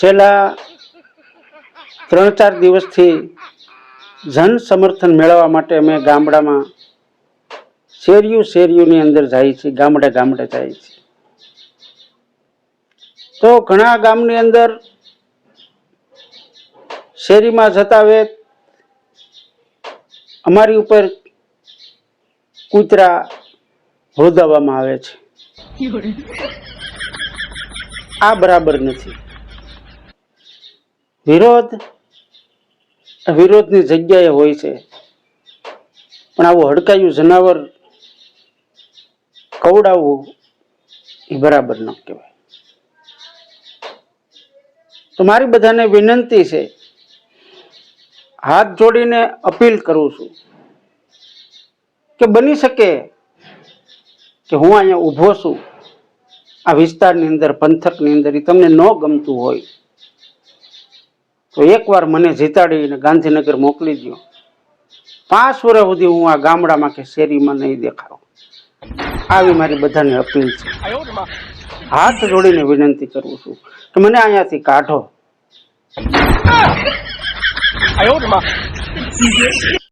છેલ્લા ત્રણ ચાર દિવસથી જન સમર્થન મેળવવા માટે અમે ગામડામાં શેરીયું શેરિયુંની અંદર જાય છે ગામડે ગામડે જાય છે તો ઘણા ગામની અંદર શેરીમાં જતા વેત અમારી ઉપર કૂતરા હોદાવવામાં આવે છે. આ બરાબર નથી. વિરોધ વિરોધની જગ્યાએ હોય છે. પણ આવું હડકાયું જનાવર કવડાવવું એ બરાબર ન કહેવાય. તો મારી બધાને વિનંતી છે, હાથ જોડીને અપીલ કરું છું કે બની શકે કે હું અહીંયા ઊભો છું. આ વિસ્તારની અંદર, પંથકની અંદર એ તમને ન ગમતું હોય. તો એકવાર મને જીતાડીને ગાંધીનગર મોકલી દો પાંચ વર્ષ સુધી હું આ ગામડામાં કે શેરીમાં નહીં દેખાવ આવી મારી બધાને અપીલ છે. હાથ જોડીને વિનંતી કરું છું કે મને અહીંયાથી કાઢો.